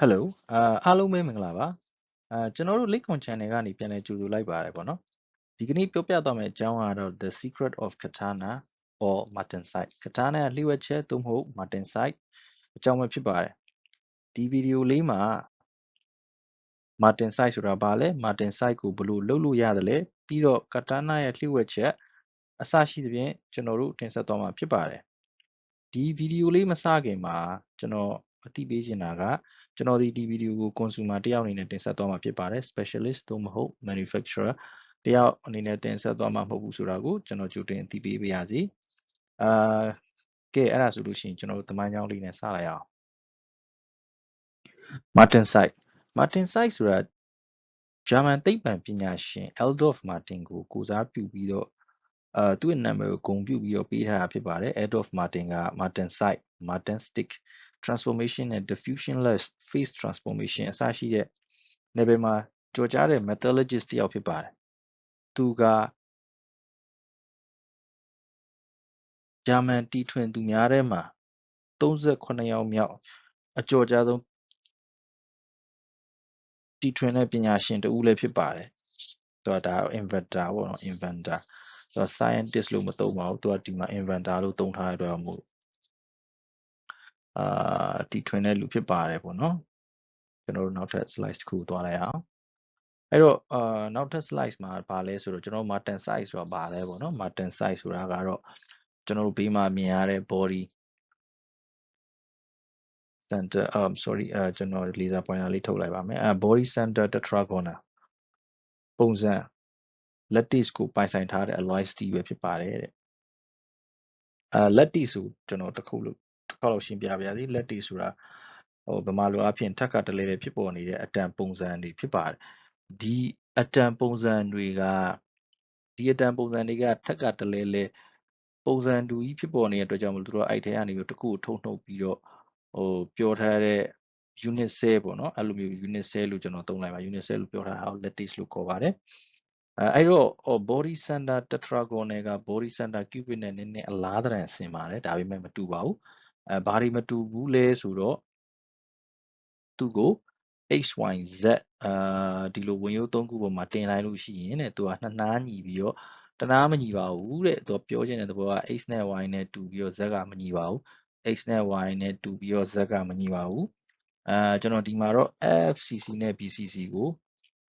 Hello အာအားလုံးပဲမင်္ဂလာပါအာကျွန်တော်တို့ Lincoln Channel ကနေပြန်လည်ကြိုဆိုလိုက်ပါတယ်ပေါ့နော်ဒီကနေ့ပြောပြသွားမယ့်အကြောင်းကတော့ The Secret of Katana or Martensite Katana ရဲ့လျှို့ဝှက်ချက်သို့မဟုတ် Martensite အကြောင်းပဲဖြစ်ပါတယ်ဒီဗီဒီယိုလေးမှာ Martensite ဆိုတာဘာလဲ Martensite ကိုဘယ်လိုလုပ်လို့ရတယ်လဲပြီးတော့ Katana ရဲ့လျှို့ဝှက်ချက်အစရှိသဖြင့်ကျွန်တော်တို့တင်ဆက်သွားမှာဖြစ်ပါတယ်ဒီဗီဒီယိုလေးမစခင်မှာကျွန်တော် အသိပေးချင်တာကကျွန်တော်ဒီဒီဗီဒီယိုကို consumer တယောက်အနေနဲ့တင်ဆက်သွားမှာဖြစ်ပါတယ် specialist သို့မဟုတ် manufacturer တယောက်အနေနဲ့တင်ဆက်သွားမှာမဟုတ်ဘူးဆိုတာကိုကျွန်တော်ကြိုတင်အသိပေးပါရစေအာကဲအဲ့ဒါဆိုလို့ရှိရင်ကျွန်တော်တို့တမိုင်းကြောင်းလေးနဲ့စလိုက်အောင် Martin Site Martin Site ဆိုတာဂျာမန်သိပ္ပံပညာရှင် Adolf Martin ကိုကိုစားပြုပြီးတော့အာသူ့ရဲ့နာမည်ကိုဂုဏ်ပြုပြီးတော့ပေးထားတာဖြစ်ပါတယ် Adolf Martin က Martin Site Martin Stick transformation နဲ့ diffusionless phase transformation အစရှိတဲ့ level မှာကြော်ကြားတဲ့ metallurgist တယောက်ဖြစ်ပါတယ်သူကဂျာမန်တီထွင်သူများထဲမှာ38ယောက်မြောက်အကျော်ကြားဆုံးတီထွင်တဲ့ပညာရှင်တဦးလည်းဖြစ်ပါတယ်သူကဒါ inventor ပေါ့နော် inventor သူက scientist လို့မသုံးပါဘူးသူကဒီမှာ inventor လို့သုံးထားတဲ့အတွက်မို့ အာတီထွင်တဲ့လူဖြစ်ပါတယ်ပေါ့နော်ကျွန်တော်တို့နောက်ထပ် slide တစ်ခုသွားလိုက်အောင်အဲ့တော့အာနောက်ထပ် slide မှာဗာလဲဆိုတော့ကျွန်တော် Martin size ဆိုတာဗာလဲပေါ့နော် Martin size ဆိုတာကတော့ကျွန်တော်တို့ဘေးမှာမြင်ရတဲ့ body center um sorry အဲကျွန်တော် laser pointer လေးထုတ်လိုက်ပါမယ်အဲ body center tetragonal ပုံစံ lattice ကိုပိုင်ဆိုင်ထားတဲ့ alloy steel ပဲဖြစ်ပါတယ်တဲ့အဲ lattice ဆိုကျွန်တော်တစ်ခုလို့တစ် ခေါက်လောက်ရှင်းပြပါရစေ lattice ဆိုတာဟိုဗမာလိုအဖြစ်ထက်ကတလဲလဲဖြစ်ပေါ်နေတဲ့အတန်ပုံစံတွေဖြစ်ပါတယ်ဒီအတန်ပုံစံတွေကဒီအတန်ပုံစံတွေကထက်ကတလဲလဲပုံစံတူကြီးဖြစ်ပေါ်နေတဲ့အတွက်ကြောင့်မလို့သူတို့အဲ့ထဲကနေပြီးတခုကိုထုံနှုတ်ပြီးတော့ဟိုပြောထားတဲ့ unit cell ပေါ့နော်အဲ့လိုမျိုး unit cell လို့ကျွန်တော်သုံးလိုက်ပါ unit cell လို့ပြောထားတာကို lattice လို့ခေါ်ပါတယ်အဲအဲ့တော့ body center tetragonal က body center cubic နဲ့နည်းနည်းအလားတန်ဆင်ပါတယ်ဒါပေမဲ့မတူပါဘူး အဲဘာတွေမတူဘူးလဲဆိုတော့သူ့ကို xyz အာဒီလိုဝင်ရိုးသုံးခုပေါ်မှာတင်လိုက်လို့ရှိရင်တဲ့သူကနှစ်နားညီပြီးတော့တနားမညီပါဘူးတဲ့သူပြောချင်တဲ့သဘောက x နဲ့ y နဲ့တူပြီးတော့ z ကမညီပါဘူး x နဲ့ y နဲ့တူပြီးတော့ z ကမညီပါဘူးအာကျွန်တော်ဒီမှာတော့ fcc နဲ့ bcc ကို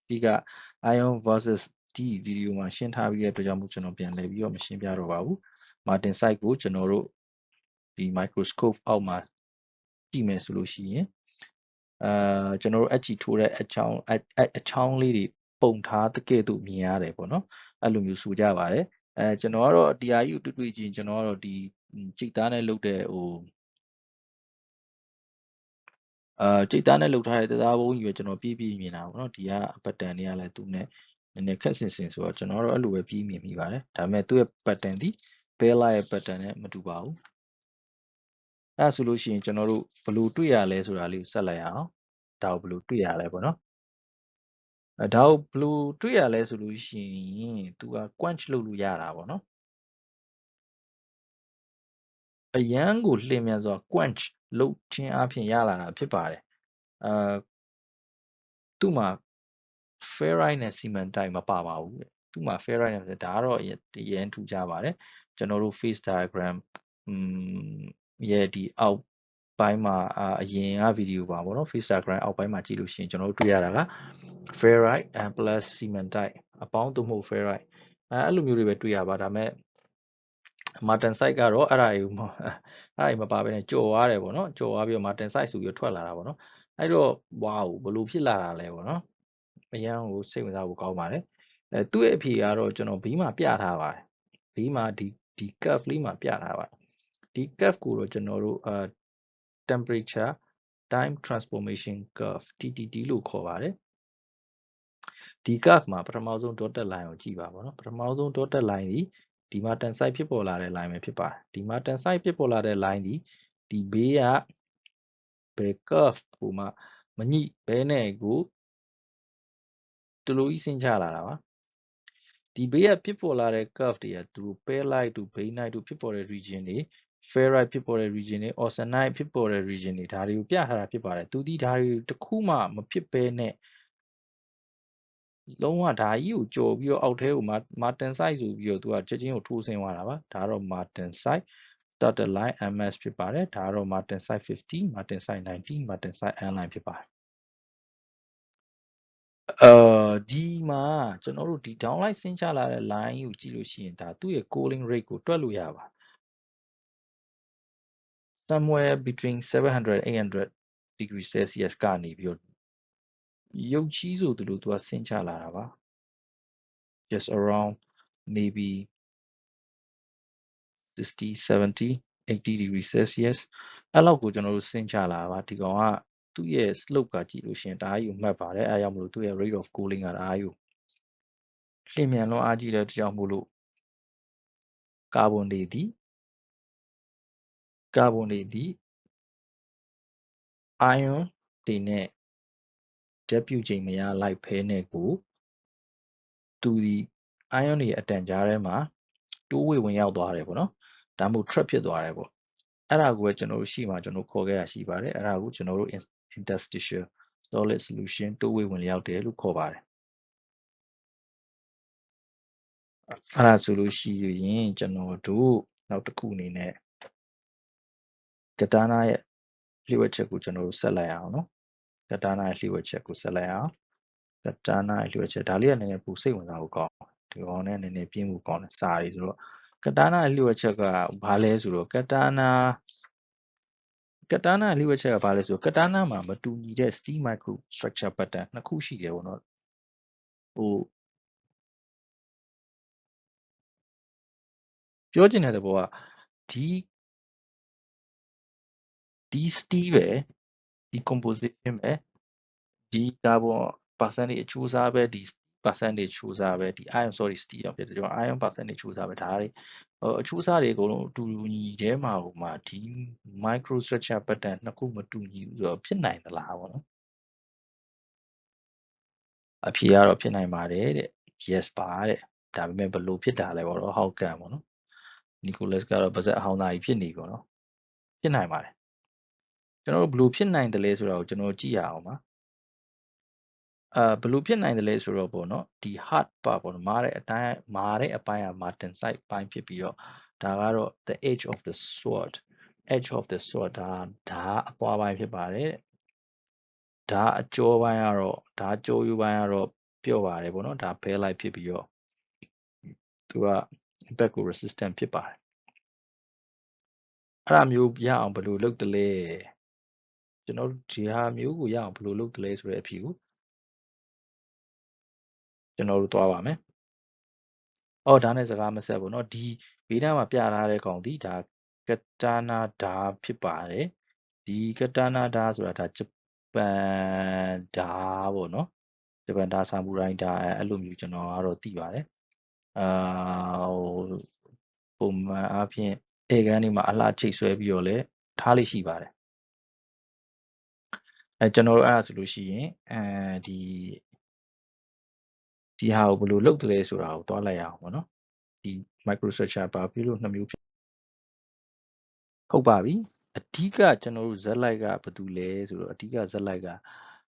ဒီက ion versus ဒီဗီဒီယိုမှာရှင်းထားပြီးတဲ့အတွက်ကြောင့်မို့ကျွန်တော်ပြန်လည်ပြီးတော့မရှင်းပြတော့ပါဘူး Martin site ကိုကျွန်တော်တို့ ဒီ microscope အောက်မှာကြည့်မယ်ဆိုလို့ရှိရင်အာကျွန်တော်တို့အချီထိုးတဲ့အချောင်းအချောင်းလေးတွေပုံထားတဲ့ကဲ့သို့မြင်ရတယ်ပေါ့နော်အဲ့လိုမျိုးဆိုကြပါတယ်အဲကျွန်တော်ကတော့တရားကြီးကိုတွေ့တွေ့ချင်းကျွန်တော်ကတော့ဒီကြိတ်သားနဲ့လုပ်တဲ့ဟိုအာကြိတ်သားနဲ့လုပ်ထားတဲ့တရားဘုံကြီးပဲကျွန်တော်ပြည့်ပြည့်မြင်တာပေါ့နော်ဒီကပတ်တန်တွေကလည်းသူ့နဲ့နည်းနည်းခက်ဆင်ဆင်ဆိုတော့ကျွန်တော်တော့အဲ့လိုပဲပြည့်မြင်မိပါတယ်ဒါပေမဲ့သူ့ရဲ့ပတ်တန်ဒီဘဲလာရဲ့ပတ်တန်နဲ့မတူပါဘူး အဲ့ဆိုလို့ရှိရင်ကျွန်တော်တို့ဘယ်လိုတွေ့ရလဲဆိုတာလေးကိုဆက်လိုက်အောင်ဒါကိုဘယ်လိုတွေ့ရလဲပေါ့နော်အဲဒါကိုဘယ်လိုတွေ့ရလဲဆိုလို့ရှိရင်သူက quench လုပ်လို့ရတာပေါ့နော်အရန်ကိုလျင်မြန်စွာ quench လုပ်ခြင်းအပြင်ရလာတာဖြစ်ပါတယ်အာသူ့မှာ ferrite နဲ့ cementite မပါပါဘူးတဲ့သူ့မှာ ferrite နဲ့ဒါကတော့အရင်ထူကြပါတယ်ကျွန်တော်တို့ face diagram อืม ရဲ့ဒီအောက်ပိုင်းမှာအရင်ကဗီဒီယိုပါပေါ့နော် face diagram အောက်ပိုင်းမှာကြည့်လို့ရှိရင်ကျွန်တော်တို့တွေ့ရတာက ferrite and plus cementite အပေါင်းသို့မဟုတ် ferrite အဲအဲ့လိုမျိုးတွေပဲတွေ့ရပါဒါပေမဲ့ Martin site ကတော့အဲ့ဒါကြီးအဲ့ဒါကြီးမပါဘဲနဲ့ကြော်သွားတယ်ပေါ့နော်ကြော်သွားပြီးတော့ Martin site ဆိုပြီးထွက်လာတာပေါ့နော်အဲ့တော့ဝါဘလို့ဖြစ်လာတာလဲပေါ့နော်အရန်ကိုစိတ်ဝင်စားဖို့ကောင်းပါတယ်အဲသူ့ရဲ့အဖြေကတော့ကျွန်တော်ဘီးမှာပြထားပါတယ်ဘီးမှာဒီဒီ curve လေးမှာပြထားပါတယ် ဒီ curve ကိုတော့ကျွန်တော်တို့အာ temperature time transformation curve TTT လို့ခေါ်ပါတယ်ဒီ curve မှာပထမဆုံး dotted line ကိုကြည့်ပါပေါ့နော်ပထမဆုံး dotted line ဒီဒီမှာ tensite ဖြစ်ပေါ်လာတဲ့ line ပဲဖြစ်ပါတယ်ဒီမှာ tensite ဖြစ်ပေါ်လာတဲ့ line ဒီဒီဘေးကဘယ် curve ကိုမှမညှိဘဲနဲ့ကိုတူလိုကြီးဆင်းချလာတာပါ ဒီဘေးကဖြစ်ပေါ်လာတဲ့ curve တွေကသူတို့ pair light တို့ bay night တို့ဖြစ်ပေါ်တဲ့ region တွေ ferrite ဖြစ်ပေါ်တဲ့ region တွေ austenite ဖြစ်ပေါ်တဲ့ region တွေဒါတွေကိုပြထားတာဖြစ်ပါတယ်သူဒီဒါတွေတစ်ခုမှမဖြစ်ဘဲနဲ့လုံးဝဒါကြီးကိုကြော်ပြီးတော့အောက်ထဲကိုမာတင်ဆိုင်ဆိုပြီးတော့သူကချက်ချင်းကိုထိုးဆင်းသွားတာပါဒါကတော့မာတင်ဆိုင် dotted line ms ဖြစ်ပါတယ်ဒါကတော့ martin site 50 martin site 90 martin site n line ဖြစ်ပါတယ် အာဒီမှာကျွန်တော်တို့ဒီ downline ဆင်းချလာတဲ့ line ကိုကြည့်လို့ရှိရင်ဒါသူ့ရဲ့ cooling rate ကိုတွက်လို့ရပါ somewhere between 700 800 degree celsius ကနေပြီးတော့ရုပ်ကြီးဆိုသူတို့သူကဆင်းချလာတာပါ just around maybe 60 70 80 degree celsius အဲ့လောက်ကိုကျွန်တော်တို့ဆင်းချလာပါဒီကောင်က သူ့ရဲ့ slope ကကြည့်လို့ရှိရင်တအားကြီးကိုမှတ်ပါတယ်အဲအကြောင်းမလို့သူ့ရဲ့ rate of cooling ကတအားကြီးကိုလျင်မြန်လွန်အားကြီးတဲ့ကြောင့်မို့လို့ကာဗွန်တွေသည်ကာဗွန်တွေသည် ion တွေနဲ့ဓာတ်ပြုချိန်မရလိုက်ဖဲနဲ့ကိုသူဒီ ion တွေအတန်ကြားထဲမှာတိုးဝေဝင်ရောက်သွားတယ်ပေါ့နော်ဒါမှမဟုတ် trap ဖြစ်သွားတယ်ပေါ့အဲ့ဒါကိုပဲကျွန်တော်တို့ရှိမှကျွန်တော်ခေါ်ခဲ့တာရှိပါတယ်အဲ့ဒါကိုကျွန်တော်တို့ interstitial solid solution တိုးဝေဝင်ရောက်တယ်လို့ခေါ်ပါတယ်အဲ့ဒါဆိုလို့ရှိရင်ကျွန်တော်တို့နောက်တစ်ခုအနေနဲ့ကတာနာရဲ့လျှို့ဝှက်ချက်ကိုကျွန်တော်တို့ဆက်လိုက်အောင်နော်ကတာနာရဲ့လျှို့ဝှက်ချက်ကိုဆက်လိုက်အောင်ကတာနာရဲ့လျှို့ဝှက်ချက်ဒါလေးကနည်းနည်းပူစိတ်ဝင်စားဖို့ကောင်းဒီကောင်နဲ့နည်းနည်းပြင်းဖို့ကောင်းတယ်စာရီဆိုတော့ကတာနာရဲ့လျှို့ဝှက်ချက်ကဘာလဲဆိုတော့ကတာနာ ကတာနာလျှို့ဝှက်ချက်ကဘာလဲဆိုတော့ကတာနာမှာမတူညီတဲ့ steel microstructure pattern နှစ်ခုရှိတယ်ပေါ့နော်ဟိုပြောချင်တဲ့သဘောကဒီဒီ steel ပဲဒီ composition ပဲဒီ carbon percentage အချိုးအစားပဲဒီ percentage ချိုးစားပဲဒီ ion sorry steel တော့ဖြစ်တယ်ကျွန်တော် ion percentage ချိုးစားပဲဒါတွေအချိုးအစားတွေအကုန်လုံးအတူတူညီတဲမှာဟိုမှာဒီ microstructure pattern နှစ်ခုမတူညီဘူးဆိုတော့ဖြစ်နိုင်သလားပေါ့နော်အဖြေကတော့ဖြစ်နိုင်ပါတယ်တဲ့ yes ပါတဲ့ဒါပေမဲ့ဘယ်လိုဖြစ်တာလဲပေါ့တော့ how can ပေါ့နော် Nicholas ကတော့ပါဇက်အဟောင်းသားကြီးဖြစ်နေပေါ့နော်ဖြစ်နိုင်ပါတယ်ကျွန်တော်တို့ဘယ်လိုဖြစ်နိုင်တယ်လဲဆိုတာကိုကျွန်တော်ကြည့်ရအောင်ပါ အာဘယ်လိုဖြစ်နိုင်တယ်လဲဆိုတော့ပေါ့နော်ဒီ hard part ပေါ့နော်မားတဲ့အတိုင်းမားတဲ့အပိုင်းက Martin side ပိုင်းဖြစ်ပြီးတော့ဒါကတော့ the edge of the sword edge of the sword ဒါဒါအပွားပိုင်းဖြစ်ပါတယ်ဒါအကျော်ပိုင်းကတော့ဒါကျော်ယူပိုင်းကတော့ပြော့ပါတယ်ပေါ့နော်ဒါ bear light ဖြစ်ပြီးတော့သူက impact ကို resistant ဖြစ်ပါတယ်အဲ့ဒါမျိုးရအောင်ဘယ်လိုလုပ်တလဲကျွန်တော်ဒီဟာမျိုးကိုရအောင်ဘယ်လိုလုပ်တလဲဆိုတဲ့အဖြေကို ကျွန်တော်တို့သွားပါမယ်။အော်ဒါနဲ့စကားမဆက်ဘူးเนาะဒီဘေးနားမှာပြထားတဲ့ကောင်ဒီဒါကတာနာဒါဖြစ်ပါတယ်။ဒီကတာနာဒါဆိုတာဒါဂျပန်ဒါပေါ့เนาะဂျပန်ဒါဆာမူရိုင်းဒါအဲ့လိုမျိုးကျွန်တော်ကတော့သိပါတယ်။အာဟိုပုံမှန်အားဖြင့်ဧကန်တွေမှာအလှချိတ်ဆွဲပြီးတော့လည်းထားလိရှိပါတယ်။အဲကျွန်တော်တို့အဲ့ဒါဆိုလို့ရှိရင်အဲဒီ ဒီဟာကိုဘယ်လိုလုပ်တယ်လဲဆိုတာကိုသွားလိုက်ရအောင်ပေါ့နော်ဒီ microstructure ပါပြီလို့နှစ်မျိုးဖြစ်ဟုတ်ပါပြီအဓိကကျွန်တော်တို့ z light ကဘာတူလဲဆိုတော့အဓိက z light က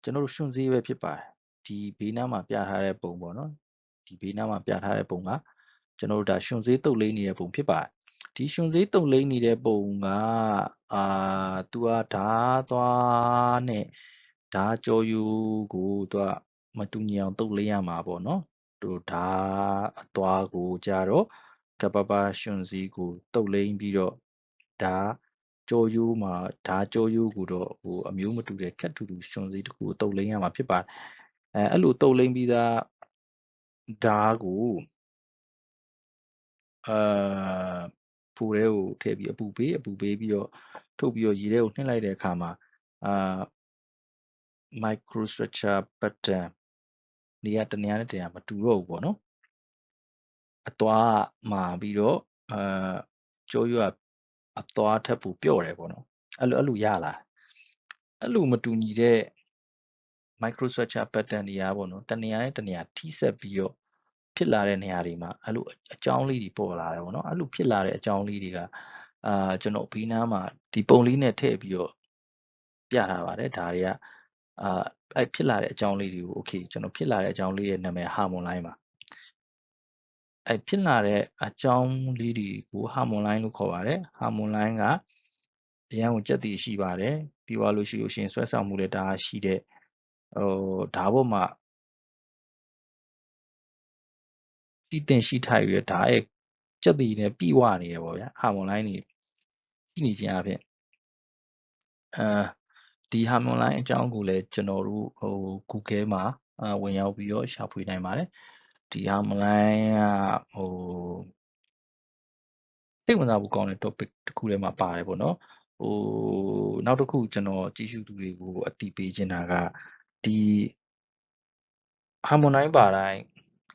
ကျွန်တော်တို့ရှင်စေးပဲဖြစ်ပါတယ်ဒီဘေးနားမှာပြထားတဲ့ပုံပေါ့နော်ဒီဘေးနားမှာပြထားတဲ့ပုံကကျွန်တော်တို့ဒါရှင်စေးတုတ်လေးနေတဲ့ပုံဖြစ်ပါတယ်ဒီရှင်စေးတုတ်လေးနေတဲ့ပုံကအာသူကဓာသွားနဲ့ဓာကြောယူကိုသူက မတူညီအောင်တုတ်လေးရမှာပေါ့နော်သူဓာအသွားကိုကြတော့ကပပရှင်စည်းကိုတုတ်လိမ့်ပြီးတော့ဓာကြောယူမှာဓာကြောယူကိုတော့ဟိုအမျိုးမတူတဲ့ခက်တူတူရှင်စည်းတစ်ခုကိုတုတ်လိမ့်ရမှာဖြစ်ပါတယ်အဲအဲ့လိုတုတ်လိမ့်ပြီးသားဓာကိုအာပူထဲကိုထည့်ပြီးအပူပေးအပူပေးပြီးတော့ထုတ်ပြီးတော့ရေထဲကိုနှိမ့်လိုက်တဲ့အခါမှာအာ microstructure pattern နေရာတနေရာနဲ့တနေရာမတူတော့ဘူးပေါ့နော်အသွားမှာပြီးတော့အာကြောရွအသွားထက်ပိုပြော့တယ်ပေါ့နော်အဲ့လိုအဲ့လိုရလာအဲ့လိုမတူညီတဲ့ microstructure pattern တွေရာပေါ့နော်တနေရာနဲ့တနေရာထိဆက်ပြီးတော့ဖြစ်လာတဲ့နေရာတွေမှာအဲ့လိုအကြောင်းလေးတွေပေါ်လာတယ်ပေါ့နော်အဲ့လိုဖြစ်လာတဲ့အကြောင်းလေးတွေကအာကျွန်တော်ဘေးနားမှာဒီပုံလေးနဲ့ထည့်ပြီးတော့ပြထားပါတယ်ဒါတွေက အာအဲ့ဖြစ်လာတဲ့အကြောင်းလေးတွေကို okay ကျွန်တော်ဖြစ်လာတဲ့အကြောင်းလေးရဲ့နာမည် harmon line ပါအဲ့ဖြစ်လာတဲ့အကြောင်းလေးတွေကို harmon line လို့ခေါ်ပါတယ် harmon line ကအရန်ကိုကြက်တည်ရှိပါတယ်ပြီးသွားလို့ရှိလို့ရှိရင်ဆွဲဆောင်မှုလည်းဒါရှိတဲ့ဟိုဓာတ်ပေါ်မှာရှိတင်ရှိထိုက်ရဓာတ်ရဲ့ကြက်တည်နဲ့ပြီးဝနေရပေါ့ဗျာ harmon line တွေရှိနေခြင်းအပြင်အဲ ဒီ harmon line အကြောင်းကိုလည်းကျွန်တော်တို့ဟို Google မှာဝင်ရောက်ပြီးတော့ရှာဖွေနိုင်ပါတယ်ဒီ harmon line ကဟိုစိတ်ဝင်စားဖို့ကောင်းတဲ့ topic တစ်ခုထဲမှာပါတယ်ပေါ့နော်ဟိုနောက်တစ်ခုကျွန်တော်ကြည့်ရှုသူတွေကိုအတိပေးချင်တာကဒီ harmon line ပါတိုင်း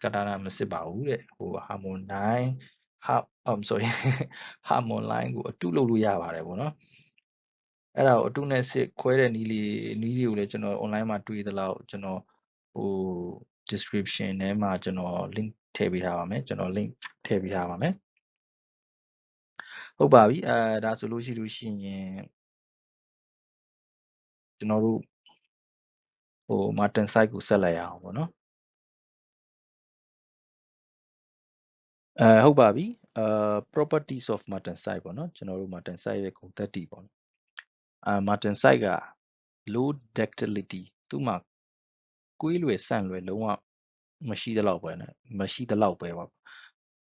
ကတာနာမစစ်ပါဘူးတဲ့ဟို harmon line ဟာ I'm sorry harmon line ကိုအတုလုပ်လို့ရပါတယ်ပေါ့နော် အဲ့ဒါကိုအတုနဲ့စစ်ခွဲတဲ့နည်းလေးနည်းလေးကိုလည်းကျွန်တော် online မှာတွေ့သလောက်ကျွန်တော်ဟို description ထဲမှာကျွန်တော် link ထည့်ပေးထားပါမယ်ကျွန်တော် link ထည့်ပေးထားပါမယ်ဟုတ်ပါပြီအဲဒါဆိုလို့ရှိလို့ရှိရင်ကျွန်တော်တို့ဟို Martin site ကိုဆက်လိုက်ရအောင်ပေါ့နော်အဲဟုတ်ပါပြီအာ properties of Martin site ပေါ့နော်ကျွန်တော်တို့ Martin site ရဲ့ဂုဏ်သက်တည်ပေါ့နော် အာ Martin site က low ductility သူ့မှာကွေးလွယ်ဆန့်လွယ်လုံးဝမရှိသလောက်ပဲနဲ့မရှိသလောက်ပဲပေါ့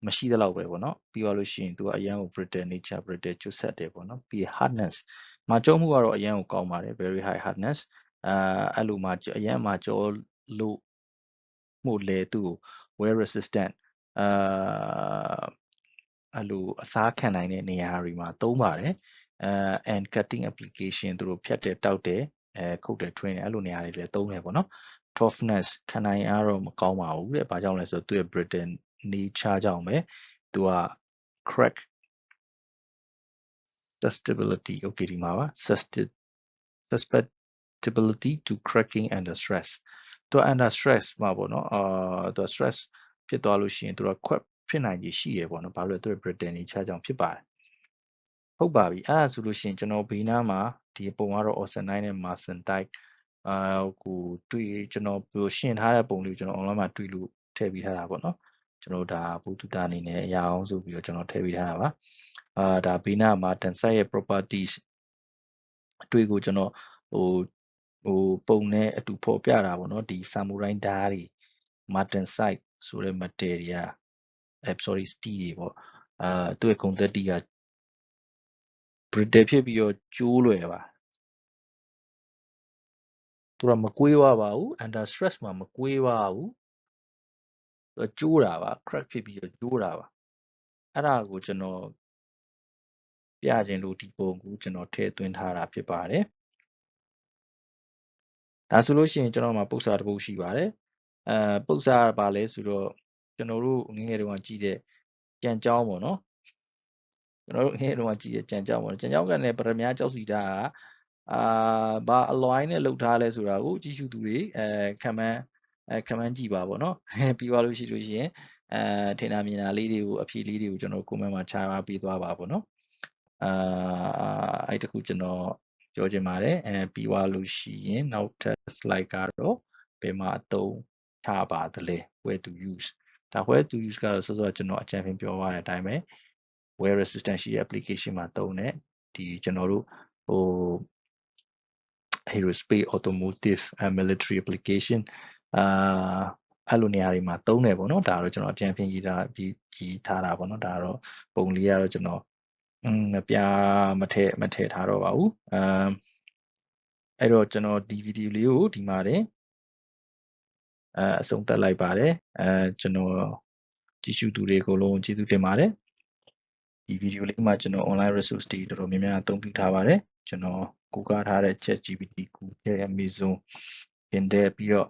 မရှိသလောက်ပဲပေါ့နော်ပြီးသွားလို့ရှိရင်သူကအရန်ကို brittle nature brittle ကျွတ်ဆက်တယ်ပေါ့နော်ပြီး hardness မာကျောမှုကတော့အရန်ကိုကောင်းပါတယ် very high hardness အာအဲ့လိုမှာအရန်မှာကျောလို့မှုလေသူ့ကို wear resistant အာအဲ့လိုအစားခံနိုင်တဲ့နေရာတွေမှာသုံးပါတယ် အဲ and cutting application သူတို့ဖြတ်တယ်တောက်တယ်အဲခုတ်တယ် train တယ်အဲ့လိုနေရာတွေလည်းသုံးတယ်ပေါ့နော် toughness ခံနိုင်အားတော့မကောင်းပါဘူးတဲ့။ဘာကြောင့်လဲဆိုတော့သူ့ရဲ့ Britain nature ကြောင့်ပဲသူက crack susceptibility okay ဒီမှာပါ susceptibility to cracking under stress သူ under stress မှာပေါ့နော်အာသူ stress ဖြစ်သွားလို့ရှိရင်သူက crack ဖြစ်နိုင်ခြေရှိရပေါ့နော်ဘာလို့လဲသူ့ရဲ့ Britain nature ကြောင့်ဖြစ်ပါတယ် ဟုတ်ပါပြီအဲ့ဒါဆိုလို့ရှိရင်ကျွန်တော်ဘေးနားမှာဒီပုံကတော့ Osenine နဲ့ Marcentite အာကိုတွေ့ကျွန်တော်ပြရှင်းထားတဲ့ပုံလေးကိုကျွန်တော် online မှာတွေ့လို့ထည့်ပေးထားတာပေါ့နော်ကျွန်တော်ဒါဘုသူတာအနေနဲ့အရာအောင်ဆိုပြီးတော့ကျွန်တော်ထည့်ပေးထားတာပါအာဒါဘေးနားမှာ tensite ရဲ့ properties အတွေ့ကိုကျွန်တော်ဟိုဟိုပုံနဲ့အတူဖော်ပြတာပေါ့နော်ဒီ samurai ဓာတ်တွေ martensite ဆိုတဲ့ material အဲ sorry steel တွေပေါ့အာသူ့ရဲ့ content က brittle ဖြစ်ပြီးတော့ကျိုးလွယ်ပါသူကမကွေးသွားပါဘူး under stress မှာမကွေးပါဘူးသူကျိုးတာပါ crack ဖြစ်ပြီးတော့ကျိုးတာပါအဲ့ဒါကိုကျွန်တော်ပြခြင်းလို့ဒီပုံကိုကျွန်တော်ထည့်သွင်းထားတာဖြစ်ပါတယ်ဒါဆိုလို့ရှိရင်ကျွန်တော်မှာပု္ပ္ပစာတစ်ပုဒ်ရှိပါတယ်အဲပု္ပ္ပစာပါလဲဆိုတော့ကျွန်တော်တို့ငငယ်တုန်းကကြည့်တဲ့ကြံကြောင်းပေါ့နော် ကျွန်တော်တို့ငငယ်တုန်းကကြည့်တဲ့ကြံကြောင်းပေါ့ကြံကြောင်းကလည်းပရမ ्या ကြောက်စီတာကအာဘာအလွိုင်းနဲ့လှုပ်ထားလဲဆိုတာကိုကြည့်ရှုသူတွေအဲခံမှန်းအဲခံမှန်းကြည့်ပါပေါ့နော်ပြီးသွားလို့ရှိလို့ရှိရင်အဲထင်တာမြင်တာလေးတွေကိုအဖြေလေးတွေကိုကျွန်တော် comment မှာခြားပေးသွားပါပေါ့နော်အာအဲ့တခုကျွန်တော်ပြောချင်ပါတယ်အဲပြီးသွားလို့ရှိရင်နောက်ထပ် slide ကတော့ဘယ်မှာအသုံးချပါသလဲ where to use ဒါ where to use ကတော့စောစောကျွန်တော်အကြံဖြင့်ပြောသွားတဲ့အတိုင်းပဲ wear resistance ရှိတဲ့ application မှာသုံးတဲ့ဒီကျွန်တော်တို့ဟို aerospace automotive military application အာအဲ့လိုနေရာတွေမှာသုံးတယ်ပေါ့နော်ဒါတော့ကျွန်တော်အကြံဖြင့်ရေးထားပြီးရေးထားတာပေါ့နော်ဒါတော့ပုံလေးကတော့ကျွန်တော်อืมမပြမထည့်မထည့်ထားတော့ပါဘူးအမ်အဲ့တော့ကျွန်တော်ဒီဗီဒီယိုလေးကိုဒီမှာတင်အဲအဆုံးသတ်လိုက်ပါတယ်အဲကျွန်တော်ကြည့်ရှုသူတွေအကုန်လုံးကျေးဇူးတင်ပါတယ် ဒီဗီဒီယိုလေးမှာကျွန်တော် online resource တွေတော်တော်များများအသုံးပြုထားပါတယ်ကျွန်တော်ကူကားထားတဲ့ ChatGPT ကူတဲ့ Amazon ပြင်တဲ့ပြီးတော့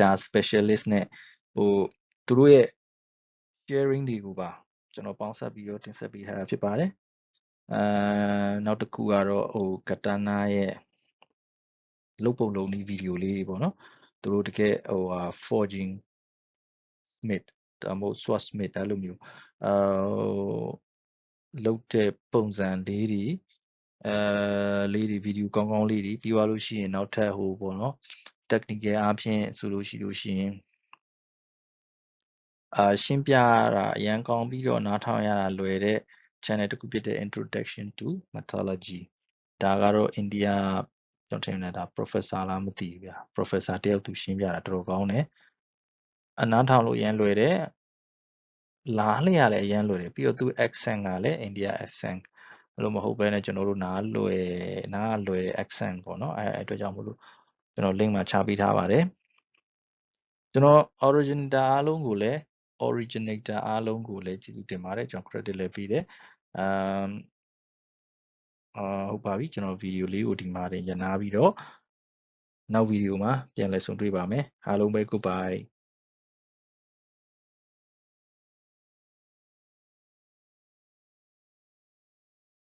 ဒါ specialist နဲ့ဟိုသူတို့ရဲ့ sharing တွေကိုပါကျွန်တော်ပေါင်းစပ်ပြီးတော့တင်ဆက်ပေးထားတာဖြစ်ပါတယ်အဲနောက်တစ်ခုကတော့ဟို Katana ရဲ့လုတ်ပုံလုံးဒီဗီဒီယိုလေးပေါ့နော်သူတို့တကယ်ဟို forging smith ဒါမှမဟုတ် sword smith အဲ့လိုမျိုးအာလုပ်တဲ့ပုံစံလေးတွေအဲလေးတွေဗီဒီယိုကောင်းကောင်းလေးတွေပြီးသွားလို့ရှိရင်နောက်ထပ်ဟိုပေါ့နော် technical အားဖြင့်ဆိုလို့ရှိလို့ရှိရင်အာရှင်းပြတာအရန်ကောင်းပြီးတော့နားထောင်ရတာလွယ်တဲ့ channel တစ်ခုဖြစ်တဲ့ introduction to methodology ဒါကတော့အိန္ဒိယကျွန်တော်ထင်တယ်ဒါ professor လားမသိဘူးဗျာ professor တယောက်သူရှင်းပြတာတော်တော်ကောင်းတယ် အနားထောင်လို့အရန်လွယ်တယ်လားလျက်လည်းအရန်လွယ်တယ်ပြီးတော့သူ accent ကလည်းအိန္ဒိယ accent လို့မဟုတ်ဘဲနဲ့ကျွန်တော်တို့နားလွယ်နားလွယ်တဲ့ accent ပေါ့နော်အဲအတွက်ကြောင့်မလို့ကျွန်တော် link မှာချပေးထားပါတယ်ကျွန်တော် originator အားလုံးကိုလည်း originator အားလုံးကိုလည်းကျေးဇူးတင်ပါတယ်ကျွန်တော် credit လည်းပေးတယ်အမ်အာဟုတ်ပါပြီကျွန်တော်ဗီဒီယိုလေးကိုဒီမှာတင်ရနာပြီးတော့နောက်ဗီဒီယိုမှာပြန်လည်ဆုံတွေ့ပါမယ်အားလုံးပဲ goodbye